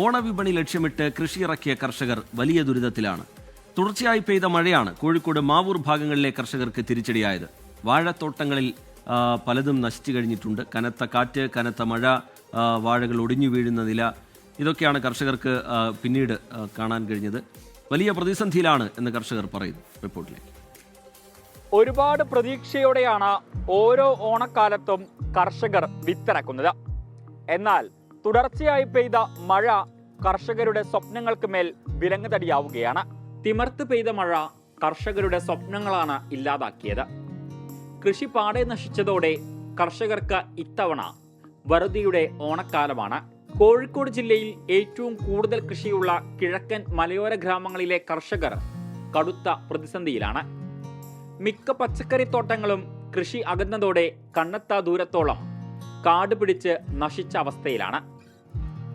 ഓണവിപണി ലക്ഷ്യമിട്ട് കൃഷിയിറക്കിയ കർഷകർ വലിയ ദുരിതത്തിലാണ്. തുടർച്ചയായി പെയ്ത മഴയാണ് കോഴിക്കോട് മാവൂർ ഭാഗങ്ങളിലെ കർഷകർക്ക് തിരിച്ചടിയായത്. വാഴത്തോട്ടങ്ങളിൽ പലതും നശിച്ചു കഴിഞ്ഞിട്ടുണ്ട്. കനത്ത കാറ്റ് കനത്ത മഴ വാഴകൾ ഒടിഞ്ഞു വീഴുന്ന നില. ഇതൊക്കെയാണ് കർഷകർക്ക് പിന്നീട് കാണാൻ കഴിഞ്ഞത്. വലിയ പ്രതിസന്ധിയിലാണ് എന്ന് കർഷകർ പറയുന്നു റിപ്പോർട്ടിലേക്ക്. ഒരുപാട് പ്രതീക്ഷയോടെയാണ് ഓരോ ഓണക്കാലത്തും കർഷകർ വിത്തിറക്കുന്നത്. എന്നാൽ തുടർച്ചയായി പെയ്ത മഴ കർഷകരുടെ സ്വപ്നങ്ങൾക്ക് മേൽ വിലങ്ങുതടിയാവുകയാണ് തിമർത്ത് പെയ്ത മഴ കർഷകരുടെ സ്വപ്നങ്ങളാണ് ഇല്ലാതാക്കിയത്. കൃഷി പാടെ നശിച്ചതോടെ കർഷകർക്ക് ഇത്തവണ വറുതിയുടെ ഓണക്കാലമാണ്. കോഴിക്കോട് ജില്ലയിൽ ഏറ്റവും കൂടുതൽ കൃഷിയുള്ള കിഴക്കൻ മലയോര ഗ്രാമങ്ങളിലെ കർഷകർ കടുത്ത പ്രതിസന്ധിയിലാണ്. മിക്ക പച്ചക്കറി തോട്ടങ്ങളും കൃഷി അകന്നതോടെ കണ്ണെത്താ ദൂരത്തോളം കാട് പിടിച്ച് നശിച്ച അവസ്ഥയിലാണ്.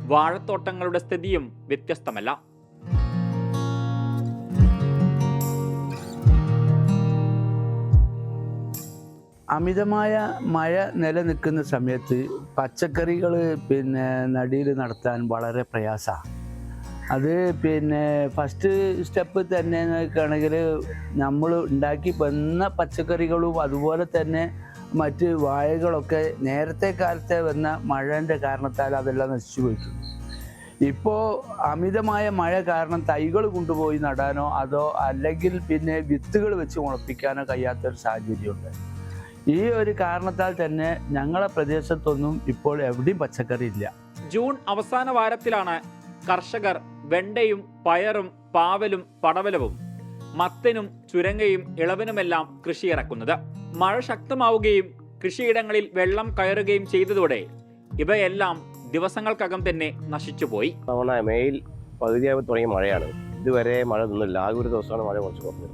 വാഴത്തോട്ടങ്ങളുടെ സ്ഥിതിയും വ്യത്യസ്തമല്ല. അമിതമായ മഴ നിലനിൽക്കുന്ന സമയത്ത് പച്ചക്കറികൾ പിന്നെ നടിയിൽ നടത്താൻ വളരെ പ്രയാസമാണ് അത് പിന്നെ ഫസ്റ്റ് സ്റ്റെപ്പ് തന്നെ നോക്കുകയാണെങ്കിൽ നമ്മൾ ഉണ്ടാക്കി വന്ന പച്ചക്കറികളും അതുപോലെ തന്നെ മറ്റ് വാഴകളൊക്കെ നേരത്തെ കാലത്തെ വന്ന മഴന്റെ കാരണത്താൽ അതെല്ലാം നശിച്ചു പോയിട്ടുണ്ട്. ഇപ്പോൾ അമിതമായ മഴ കാരണം തൈകൾ കൊണ്ടുപോയി നടാനോ അതോ അല്ലെങ്കിൽ പിന്നെ വിത്തുകൾ വെച്ച് മുളപ്പിക്കാനോ കഴിയാത്തൊരു സാഹചര്യമുണ്ട്. ഈ ഒരു കാരണത്താൽ തന്നെ ഞങ്ങളെ പ്രദേശത്തൊന്നും ഇപ്പോൾ എവിടെയും പച്ചക്കറി ഇല്ല. ജൂൺ അവസാന വാരത്തിലാണ് കർഷകർ വെണ്ടയും പയറും പാവലും പടവലവും മത്തനും ചുരങ്ങയും ഇളവനുമെല്ലാം കൃഷിയിറക്കുന്നത്. മഴ ശക്തമാവുകയും കൃഷിയിടങ്ങളിൽ വെള്ളം കയറുകയും ചെയ്തതോടെ ഇവയെല്ലാം ദിവസങ്ങൾക്കകം തന്നെ നശിച്ചുപോയി. തവണ മെയിൽ പകുതിയായി തുടങ്ങിയ മഴയാണ്. ഇതുവരെ മഴ നിന്നില്ല. ആകെ ഒരു ദിവസമാണ് മഴ കുറച്ച് കുറഞ്ഞത്.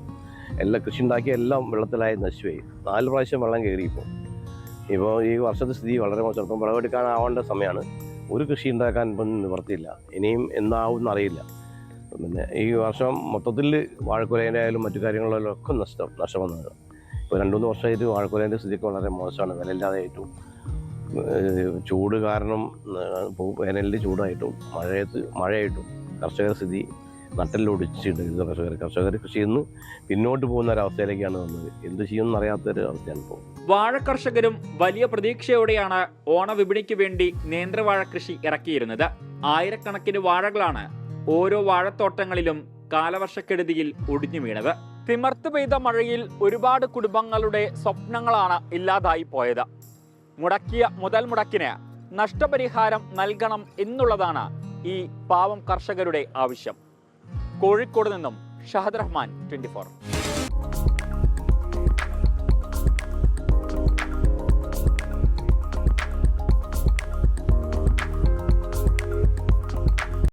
എല്ലാം കൃഷി ഉണ്ടാക്കിയ എല്ലാം വെള്ളത്തിലായി നശിച്ചുപോയി. നാല് പ്രാവശ്യം വെള്ളം കയറി ഇപ്പോൾ ഇപ്പോൾ ഈ വർഷത്തെ സ്ഥിതി വളരെ മോശം. ഇപ്പം വിളവെടുക്കാനാവേണ്ട സമയമാണ്. ഒരു കൃഷി ഉണ്ടാക്കാൻ ഇപ്പം നിവർത്തിയില്ല. ഇനിയും എന്നാവും എന്നറിയില്ല പിന്നെ ഈ വർഷം മൊത്തത്തിൽ വാഴക്കുലേന്റെ ആയാലും മറ്റു കാര്യങ്ങളിലും ഒക്കെ നഷ്ടം നഷ്ടം വന്നത് ഇപ്പോൾ രണ്ട് മൂന്ന് വർഷമായിട്ട് വാഴക്കുലേന്റെ സ്ഥിതിക്ക് വളരെ മോശമാണ്. വിലയില്ലാതായിട്ടും ചൂട് കാരണം വേനലിൽ ചൂടായിട്ടും മഴയത്ത് മഴയായിട്ടും കർഷകർ സ്ഥിതി നട്ടലിലൊടിച്ചിട്ടുണ്ട് ഇത് കർഷകർ. കർഷകർ കൃഷി ഇന്ന് പിന്നോട്ട് പോകുന്ന ഒരവസ്ഥയിലേക്കാണ് വന്നത്. എന്ത് ചെയ്യുമെന്ന് അറിയാത്തൊരു അവസ്ഥയാണ് ഇപ്പോൾ. വാഴ കർഷകരും വലിയ പ്രതീക്ഷയോടെയാണ് ഓണവിപണിക്ക് വേണ്ടി നേന്ത്രവാഴ കൃഷി ഇറക്കിയിരുന്നത്. ആയിരക്കണക്കിന് വാഴകളാണ് ഓരോ വാഴത്തോട്ടങ്ങളിലും കാലവർഷക്കെടുതിയിൽ ഒടിഞ്ഞു വീണത് തിമർത്ത് പെയ്ത മഴയിൽ ഒരുപാട് കുടുംബങ്ങളുടെ സ്വപ്നങ്ങളാണ് ഇല്ലാതായി പോയത്. മുടക്കിയ മുതൽ മുടക്കിന് നഷ്ടപരിഹാരം നൽകണം എന്നുള്ളതാണ് ഈ പാവം കർഷകരുടെ ആവശ്യം. കോഴിക്കോട് നിന്നും ഷഹദ് റഹ്മാൻ ട്വന്റി